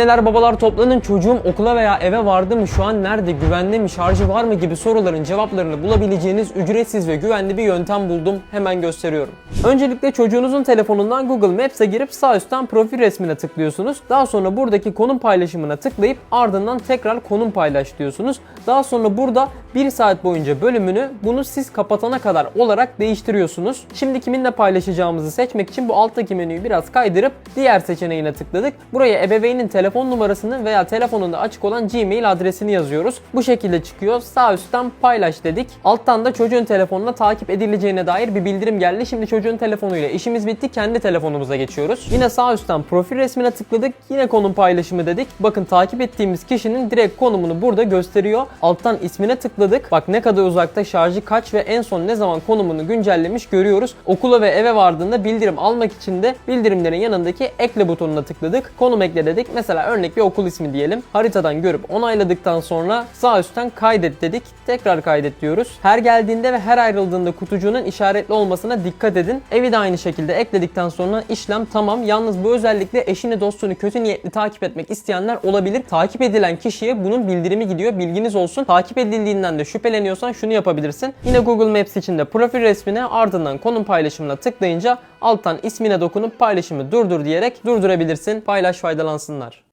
Anneler babalar toplanın çocuğum okula veya eve vardı mı şu an nerede güvenli mi şarjı var mı gibi soruların cevaplarını bulabileceğiniz ücretsiz ve güvenli bir yöntem buldum hemen gösteriyorum. Öncelikle çocuğunuzun telefonundan Google Maps'e girip sağ üstten profil resmine tıklıyorsunuz. Daha sonra buradaki konum paylaşımına tıklayıp ardından tekrar konum paylaş diyorsunuz. Daha sonra burada 1 saat boyunca bölümünü bunu siz kapatana kadar olarak değiştiriyorsunuz. Şimdi kiminle paylaşacağımızı seçmek için bu alttaki menüyü biraz kaydırıp diğer seçeneğine tıkladık. Buraya ebeveynin telefon numarasını veya telefonunda açık olan Gmail adresini yazıyoruz. Bu şekilde çıkıyor. Sağ üstten paylaş dedik. Alttan da çocuğun telefonuna takip edileceğine dair bir bildirim geldi. Şimdi çocuğun telefonuyla işimiz bitti. Kendi telefonumuza geçiyoruz. Yine sağ üstten profil resmine tıkladık. Yine konum paylaşımı dedik. Bakın takip ettiğimiz kişinin direkt konumunu burada gösteriyor. Alttan ismine tıkladık. Bak ne kadar uzakta şarjı kaç ve en son ne zaman konumunu güncellemiş görüyoruz. Okula ve eve vardığında bildirim almak için de bildirimlerin yanındaki ekle butonuna tıkladık. Konum ekle dedik. Mesela örnek bir okul ismi diyelim. Haritadan görüp onayladıktan sonra sağ üstten kaydet dedik. Tekrar kaydet diyoruz. Her geldiğinde ve her ayrıldığında kutucuğunun işaretli olmasına dikkat edin. Evi de aynı şekilde ekledikten sonra işlem tamam. Yalnız bu özellikle eşini dostunu kötü niyetli takip etmek isteyenler olabilir. Takip edilen kişiye bunun bildirimi gidiyor. Bilginiz olsun. Takip edildiğinden de şüpheleniyorsan şunu yapabilirsin. Yine Google Maps için de profil resmine ardından konum paylaşımına tıklayınca alttan ismine dokunup paylaşımı durdur diyerek durdurabilirsin. Paylaş faydalansınlar.